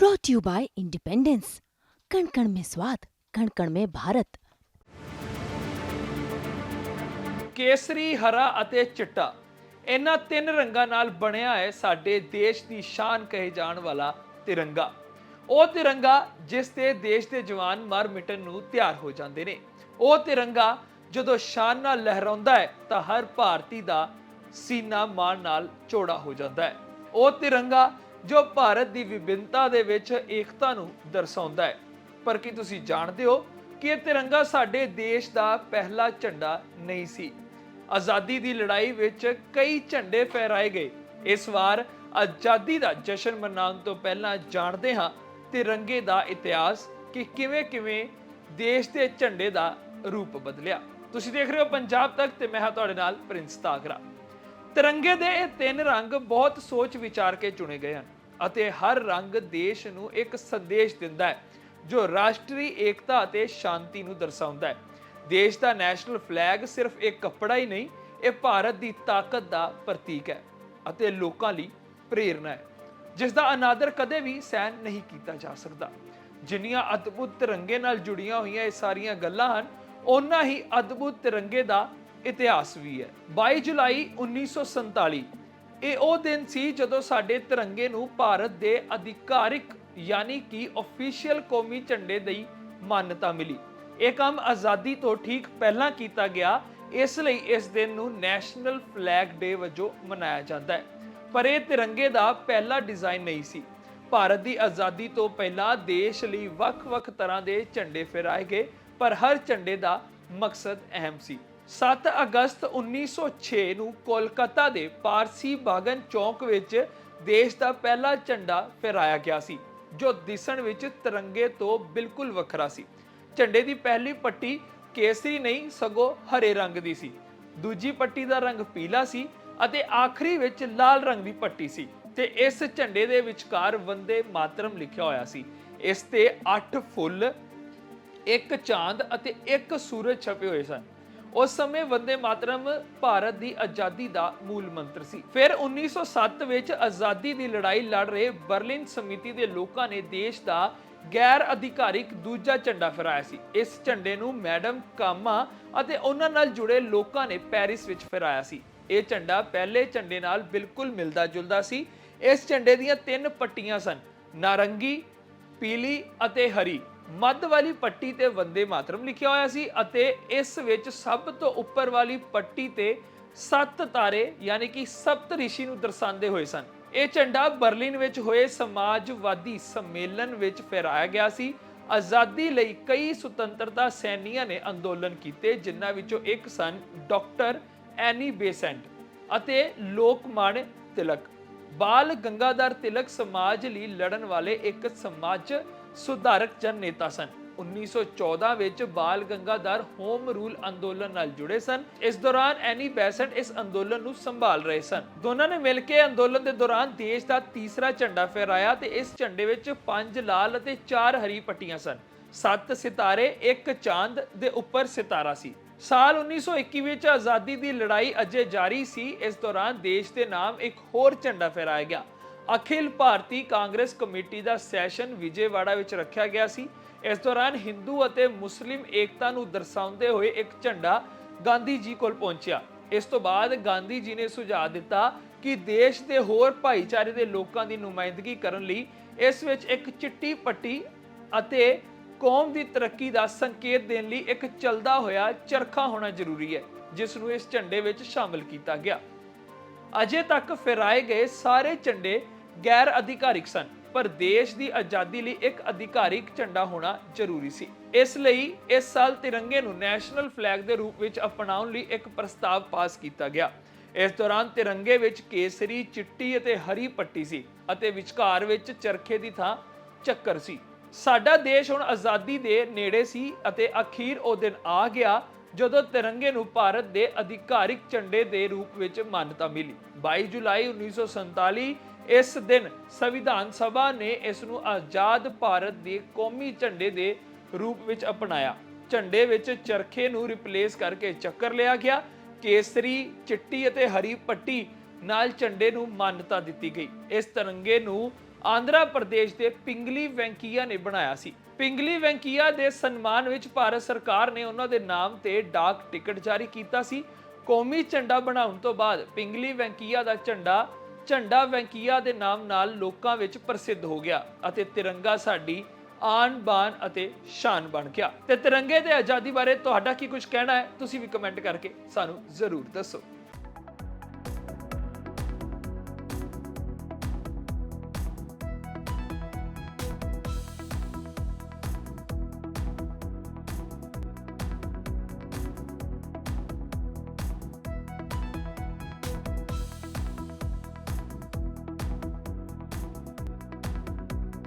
brought to you by Independence. कण कण में स्वाद कण कण में भारत ਕੇਸਰੀ ਹਰਾ ਅਤੇ ਚਿੱਟਾ ਇਹਨਾਂ ਤਿੰਨ ਰੰਗਾਂ ਨਾਲ ਬਣਿਆ ਹੈ ਸਾਡੇ ਦੇਸ਼ ਦੀ ਸ਼ਾਨ ਕਹੇ ਜਾਣ ਵਾਲਾ ਤਿਰੰਗਾ ਉਹ ਤਿਰੰਗਾ ਜਿਸ ਤੇ ਦੇਸ਼ ਦੇ ਜਵਾਨ ਮਰ ਮਿਟਣ ਨੂੰ ਤਿਆਰ ਹੋ ਜਾਂਦੇ ਨੇ ਉਹ ਤਿਰੰਗਾ ਜਦੋਂ ਸ਼ਾਨ ਨਾਲ ਲਹਿਰਾਉਂਦਾ ਹੈ ਤਾਂ ਹਰ ਭਾਰਤੀ ਦਾ ਸੀਨਾ ਮਾਣ ਨਾਲ ਚੌੜਾ ਹੋ ਜਾਂਦਾ ਹੈ ਉਹ ਤਿਰੰਗਾ ਜੋ ਭਾਰਤ ਦੀ ਵਿਭਿੰਨਤਾ ਦੇ ਵਿੱਚ ਏਕਤਾ ਨੂੰ ਦਰਸਾਉਂਦਾ ਹੈ। ਪਰ ਕੀ ਤੁਸੀਂ ਜਾਣਦੇ ਹੋ ਕਿ ਇਹ ਤਿਰੰਗਾ ਸਾਡੇ ਦੇਸ਼ ਦਾ ਪਹਿਲਾ ਝੰਡਾ ਨਹੀਂ ਸੀ? ਆਜ਼ਾਦੀ ਦੀ ਲੜਾਈ ਵਿੱਚ ਕਈ ਝੰਡੇ ਫਹਿਰਾਏ ਗਏ। ਇਸ ਵਾਰ ਆਜ਼ਾਦੀ ਦਾ ਜਸ਼ਨ ਮਨਾਉਣ ਤੋਂ ਪਹਿਲਾਂ ਜਾਣਦੇ ਹਾਂ ਤਿਰੰਗੇ ਦਾ ਇਤਿਹਾਸ ਕਿ ਕਿਵੇਂ-ਕਿਵੇਂ ਦੇਸ਼ ਦੇ ਝੰਡੇ ਦਾ ਰੂਪ ਬਦਲਿਆ। ਤੁਸੀਂ ਦੇਖ ਰਹੇ ਹੋ ਪੰਜਾਬ ਤੱਕ ਤੇ ਮੈਂ ਹਾਂ ਤੁਹਾਡੇ ਨਾਲ ਪ੍ਰਿੰਸ ਤਾਗਰਾ ਤਿਰੰਗੇ ਦੇ ਇਹ ਤਿੰਨ ਰੰਗ ਬਹੁਤ ਸੋਚ ਵਿਚਾਰ ਕੇ ਚੁਣੇ ਗਏ ਹਨ। ਅਤੇ ਹਰ ਰੰਗ ਦੇਸ਼ ਨੂੰ ਇੱਕ ਸੰਦੇਸ਼ ਦਿੰਦਾ ਹੈ, ਜੋ ਰਾਸ਼ਟਰੀ ਏਕਤਾ ਅਤੇ ਸ਼ਾਂਤੀ ਨੂੰ ਦਰਸਾਉਂਦਾ ਹੈ। ਦੇਸ਼ ਦਾ ਨੈਸ਼ਨਲ ਫਲੈਗ ਸਿਰਫ ਇੱਕ ਕੱਪੜਾ ਹੀ ਨਹੀਂ, ਇਹ ਭਾਰਤ ਦੀ ਤਾਕਤ ਦਾ ਪ੍ਰਤੀਕ ਹੈ ਅਤੇ ਲੋਕਾਂ ਲਈ ਪ੍ਰੇਰਣਾ ਹੈ, ਜਿਸ ਦਾ ਅਨਾਦਰ ਕਦੇ ਵੀ ਸਹਿਨ ਨਹੀਂ ਕੀਤਾ ਜਾ ਸਕਦਾ। ਜਿੰਨੀਆਂ ਅਦਭੁਤ ਤਿਰੰਗੇ ਨਾਲ ਜੁੜੀਆਂ ਹੋਈਆਂ ਇਹ ਸਾਰੀਆਂ ਗੱਲਾਂ ਹਨ, ਓਨਾ ਹੀ ਅਦਭੁਤ ਤਿਰੰਗੇ ਦਾ ਇਤਿਹਾਸ ਵੀ ਹੈ। 22 ਜੁਲਾਈ 1947 ਇਹ ਉਹ ਦਿਨ ਸੀ ਜਦੋਂ ਸਾਡੇ ਤਿਰੰਗੇ ਨੂੰ ਭਾਰਤ ਦੇ ਅਧਿਕਾਰਿਕ ਯਾਨੀ ਕਿ ਅਫੀਸ਼ੀਅਲ ਕੌਮੀ ਝੰਡੇ ਦੀ ਮਾਨਤਾ ਮਿਲੀ। ਇਹ ਕੰਮ ਆਜ਼ਾਦੀ ਤੋਂ ਠੀਕ ਪਹਿਲਾਂ ਕੀਤਾ ਗਿਆ, ਇਸ ਲਈ ਇਸ ਦਿਨ ਨੂੰ ਨੈਸ਼ਨਲ ਫਲੈਗ ਡੇ ਵਜੋਂ ਮਨਾਇਆ ਜਾਂਦਾ ਹੈ। ਪਰ ਇਹ ਤਿਰੰਗੇ ਦਾ ਪਹਿਲਾ ਡਿਜ਼ਾਈਨ ਨਹੀਂ ਸੀ। ਭਾਰਤ ਦੀ ਆਜ਼ਾਦੀ ਤੋਂ ਪਹਿਲਾਂ ਦੇਸ਼ ਲਈ ਵੱਖ-ਵੱਖ ਤਰ੍ਹਾਂ ਦੇ ਝੰਡੇ ਫਹਿਰਾਏ ਗਏ, ਪਰ ਹਰ ਝੰਡੇ ਦਾ ਮਕਸਦ ਅਹਿਮ ਸੀ। 7 ਅਗਸਤ 1906 ਨੂੰ ਕੋਲਕਾਤਾ ਦੇ ਪਾਰਸੀ ਬਾਗਨ ਚੌਂਕ ਵਿੱਚ ਦੇਸ਼ ਦਾ ਪਹਿਲਾ ਝੰਡਾ ਫਹਿਰਾਇਆ ਗਿਆ ਸੀ, ਜੋ ਦਿਸਣ ਵਿੱਚ ਤਿਰੰਗੇ ਤੋਂ ਬਿਲਕੁਲ ਵੱਖਰਾ ਸੀ। ਝੰਡੇ ਦੀ ਪਹਿਲੀ ਪੱਟੀ ਕੇਸਰੀ ਨਹੀਂ, ਸਗੋਂ ਹਰੇ ਰੰਗ ਦੀ ਸੀ। ਦੂਜੀ ਪੱਟੀ ਦਾ ਰੰਗ ਪੀਲਾ ਸੀ ਅਤੇ ਆਖਰੀ ਵਿੱਚ ਲਾਲ ਰੰਗ ਦੀ ਪੱਟੀ ਸੀ ਤੇ ਇਸ ਝੰਡੇ ਦੇ ਵਿਚਕਾਰ ਵੰਦੇ ਮਾਤਰਮ ਲਿਖਿਆ ਹੋਇਆ ਸੀ। ਇਸ ਤੇ 8 ਫੁੱਲ, ਇੱਕ ਚਾਂਦ ਅਤੇ ਇੱਕ ਸੂਰਜ ਛਪੇ ਹੋਏ ਸਨ। ਉਸ ਸਮੇਂ ਵੰਦੇ ਮਾਤਰਮ ਭਾਰਤ ਦੀ ਆਜ਼ਾਦੀ ਦਾ ਮੂਲ ਮੰਤਰ ਸੀ। ਫਿਰ 1907 ਵਿੱਚ ਆਜ਼ਾਦੀ ਦੀ ਲੜਾਈ ਲੜ ਰਹੇ ਬਰਲਿਨ ਸਮਿਤੀ ਦੇ ਲੋਕਾਂ ਨੇ ਦੇਸ਼ ਦਾ ਗੈਰ ਅਧਿਕਾਰਿਕ ਦੂਜਾ ਝੰਡਾ ਫਹਿਰਾਇਆ ਸੀ। ਇਸ ਝੰਡੇ ਨੂੰ ਮੈਡਮ ਕਾਮਾ ਅਤੇ ਉਹਨਾਂ ਨਾਲ ਜੁੜੇ ਲੋਕਾਂ ਨੇ ਪੈਰਿਸ ਵਿੱਚ ਫਹਿਰਾਇਆ ਸੀ। ਇਹ ਝੰਡਾ ਪਹਿਲੇ ਝੰਡੇ ਨਾਲ ਬਿਲਕੁਲ ਮਿਲਦਾ ਜੁਲਦਾ ਸੀ। ਇਸ ਝੰਡੇ ਦੀਆਂ ਤਿੰਨ ਪੱਟੀਆਂ ਸਨ। ਨਾਰੰਗੀ, ਪੀਲੀ ਅਤੇ ਹਰੀ। ਮੱਧ ਵਾਲੀ ਪੱਟੀ ਤੇ ਵੰਦੇ ਮਾਤਰਮ ਲਿਖਿਆ ਹੋਇਆ ਸੀ ਅਤੇ ਇਸ ਵਿੱਚ ਸਭ ਤੋਂ ਉੱਪਰ ਵਾਲੀ ਪੱਟੀ ਤੇ ਸੱਤ ਤਾਰੇ ਯਾਨੀ ਕਿ ਸਪਤ ਰਿਸ਼ੀ ਨੂੰ ਦਰਸਾਉਂਦੇ ਹੋਏ ਸਨ। ਇਹ ਝੰਡਾ ਬਰਲਿਨ ਵਿੱਚ ਹੋਏ ਸਮਾਜਵਾਦੀ ਸੰਮੇਲਨ ਵਿੱਚ ਫਹਿਰਾਇਆ ਗਿਆ ਸੀ। ਆਜ਼ਾਦੀ ਲਈ ਕਈ ਸੁਤੰਤਰਤਾ ਸੈਨੀਆਂ ਨੇ ਅੰਦੋਲਨ ਕੀਤੇ, ਜਿਨ੍ਹਾਂ ਵਿੱਚੋਂ ਇੱਕ ਸਨ ਡਾਕਟਰ ਐਨੀ ਬੇਸੈਂਟ ਅਤੇ ਲੋਕਮਾਨ ਤਿਲਕ। ਬਾਲ ਗੰਗਾਧਰ ਤਿਲਕ ਸਮਾਜ ਲਈ ਲੜਨ ਵਾਲੇ ਇੱਕ ਸਮਾਜ ਸੁਧਾਰਕ ਜਨ ਨੇਤਾ ਸਨ। 1914 ਵਿੱਚ ਬਾਲ ਗੰਗਾਧਰ ਹੋਮ ਰੂਲ ਅੰਦੋਲਨ ਨਾਲ ਜੁੜੇ ਸਨ। ਇਸ ਦੌਰਾਨ ਐਨੀ ਬੈਸੈਂਟ ਇਸ ਅੰਦੋਲਨ ਨੂੰ ਸੰਭਾਲ ਰਹੇ ਸਨ। ਦੋਨਾਂ ਨੇ ਮਿਲ ਕੇ ਅੰਦੋਲਨ ਦੇ ਦੌਰਾਨ ਦੇਸ਼ ਦਾ ਤੀਸਰਾ ਝੰਡਾ ਫਹਿਰਾਇਆ ਤੇ ਇਸ ਝੰਡੇ ਵਿੱਚ ਪੰਜ ਲਾਲ ਅਤੇ ਚਾਰ ਹਰੀ ਪੱਟੀਆਂ ਸਨ। ਸੱਤ ਸਿਤਾਰੇ, ਇੱਕ ਚਾਂਦ ਦੇ ਉੱਪਰ ਸਿਤਾਰਾ ਸੀ। ਸਾਲ 1921 ਵਿੱਚ ਆਜ਼ਾਦੀ ਦੀ ਲੜਾਈ ਅਜੇ ਜਾਰੀ ਸੀ। ਇਸ ਦੌਰਾਨ ਦੇਸ਼ ਦੇ ਨਾਮ ਇੱਕ ਹੋਰ ਝੰਡਾ ਫਹਿਰਾਇਆ ਗਿਆ। ਅਖਿਲ ਭਾਰਤੀ ਕਾਂਗਰਸ ਕਮੇਟੀ ਦਾ ਸੈਸ਼ਨ ਵਿਜੇਵਾੜਾ ਵਿੱਚ ਰੱਖਿਆ ਗਿਆ ਸੀ। ਇਸ ਦੌਰਾਨ ਹਿੰਦੂ ਅਤੇ ਮੁਸਲਿਮ ਏਕਤਾ ਨੂੰ ਦਰਸਾਉਂਦੇ ਹੋਏ ਇੱਕ ਝੰਡਾ ਗਾਂਧੀ ਜੀ ਕੋਲ ਪਹੁੰਚਿਆ। ਇਸ ਤੋਂ ਬਾਅਦ ਗਾਂਧੀ ਜੀ ਨੇ ਸੁਝਾਅ ਦਿੱਤਾ ਕਿ ਦੇਸ਼ ਦੇ ਹੋਰ ਭਾਈਚਾਰੇ ਦੇ ਲੋਕਾਂ ਦੀ ਨੁਮਾਇੰਦਗੀ ਕਰਨ ਲਈ ਇਸ ਵਿੱਚ ਇੱਕ ਚਿੱਟੀ ਪੱਟੀ ਅਤੇ ਕੌਮ ਦੀ ਤਰੱਕੀ ਦਾ ਸੰਕੇਤ ਦੇਣ ਲਈ ਇੱਕ ਚੱਲਦਾ ਹੋਇਆ ਚਰਖਾ ਹੋਣਾ ਜ਼ਰੂਰੀ ਹੈ, ਜਿਸ ਨੂੰ ਇਸ ਝੰਡੇ ਵਿੱਚ ਸ਼ਾਮਲ ਕੀਤਾ ਗਿਆ। ਅਜੇ ਤੱਕ ਫਹਿਰਾਏ ਗਏ ਸਾਰੇ ਝੰਡੇ ਗੈਰ ਅਧਿਕਾਰਿਕ ਸਨ, ਪਰ ਦੇਸ਼ ਦੀ ਆਜ਼ਾਦੀ ਲਈ ਇੱਕ ਅਧਿਕਾਰਿਕ ਝੰਡਾ ਹੋਣਾ ਜ਼ਰੂਰੀ ਸੀ। ਇਸ ਲਈ ਇਸ ਸਾਲ ਤਿਰੰਗੇ ਨੂੰ ਨੈਸ਼ਨਲ ਫਲੈਗ ਦੇ ਰੂਪ ਵਿੱਚ ਅਪਣਾਉਣ ਲਈ ਇੱਕ ਪ੍ਰਸਤਾਵ ਪਾਸ ਕੀਤਾ ਗਿਆ। ਇਸ ਦੌਰਾਨ ਤਿਰੰਗੇ ਵਿੱਚ ਕੇਸਰੀ, ਚਿੱਟੀ ਅਤੇ ਹਰੀ ਪੱਟੀ ਸੀ ਅਤੇ ਵਿਚਕਾਰ ਵਿੱਚ ਚਰਖੇ ਦੀ ਥਾਂ ਚੱਕਰ ਸੀ। ਸਾਡਾ ਦੇਸ਼ ਹੁਣ ਆਜ਼ਾਦੀ ਦੇ ਨੇੜੇ ਸੀ ਅਤੇ ਅਖੀਰ ਉਹ ਦਿਨ ਆ ਗਿਆ ਜਦੋਂ ਤਿਰੰਗੇ ਨੂੰ ਭਾਰਤ ਦੇ ਅਧਿਕਾਰਿਕ ਝੰਡੇ ਦੇ ਰੂਪ ਵਿੱਚ ਮਾਨਤਾ ਮਿਲੀ। 22 ਜੁਲਾਈ 1947 ਇਸ ਦਿਨ ਸੰਵਿਧਾਨ ਸਭਾ ਨੇ ਇਸ ਨੂੰ ਆਜ਼ਾਦ ਭਾਰਤ ਦੇ ਕੌਮੀ ਝੰਡੇ ਦੇ ਰੂਪ ਵਿੱਚ ਅਪਣਾਇਆ। ਝੰਡੇ ਵਿੱਚ ਚਰਖੇ ਨੂੰ ਰਿਪਲੇਸ ਕਰਕੇ ਚੱਕਰ ਲਿਆ ਗਿਆ। ਕੇਸਰੀ, ਚਿੱਟੀ ਅਤੇ ਹਰੀ ਪੱਟੀ ਨਾਲ ਝੰਡੇ ਨੂੰ ਮਾਨਤਾ ਦਿੱਤੀ ਗਈ। ਇਸ ਤਿਰੰਗੇ ਨੂੰ ਆਂਧਰਾ ਪ੍ਰਦੇਸ਼ ਦੇ ਪਿੰਗਲੀ ਵੈਂਕੀਆ ਨੇ ਬਣਾਇਆ ਸੀ। ਪਿੰਗਲੀ ਵੈਂਕੀਆ ਦੇ ਸਨਮਾਨ ਵਿੱਚ ਭਾਰਤ ਸਰਕਾਰ ਨੇ ਉਹਨਾਂ ਦੇ ਨਾਮ ਤੇ ਡਾਕ ਟਿਕਟ ਜਾਰੀ ਕੀਤਾ ਸੀ। ਕੌਮੀ ਝੰਡਾ ਬਣਾਉਣ ਤੋਂ ਬਾਅਦ ਪਿੰਗਲੀ ਵੈਂਕੀਆ ਦਾ ਝੰਡਾ ਝੰਡਾ ਵੈਂਕੀਆ ਦੇ ਨਾਮ ਨਾਲ ਲੋਕਾਂ ਵਿੱਚ ਪ੍ਰਸਿੱਧ ਹੋ ਗਿਆ ਅਤੇ ਤਿਰੰਗਾ ਸਾਡੀ ਆਨ, ਬਾਨ ਅਤੇ ਸ਼ਾਨ ਬਣ ਗਿਆ। ਤੇ ਤਿਰੰਗੇ ਦੇ ਆਜ਼ਾਦੀ ਬਾਰੇ ਤੁਹਾਡਾ ਕੀ ਕੁਝ ਕਹਿਣਾ ਹੈ? ਤੁਸੀਂ ਵੀ ਕਮੈਂਟ ਕਰਕੇ ਸਾਨੂੰ ਜ਼ਰੂਰ ਦੱਸੋ।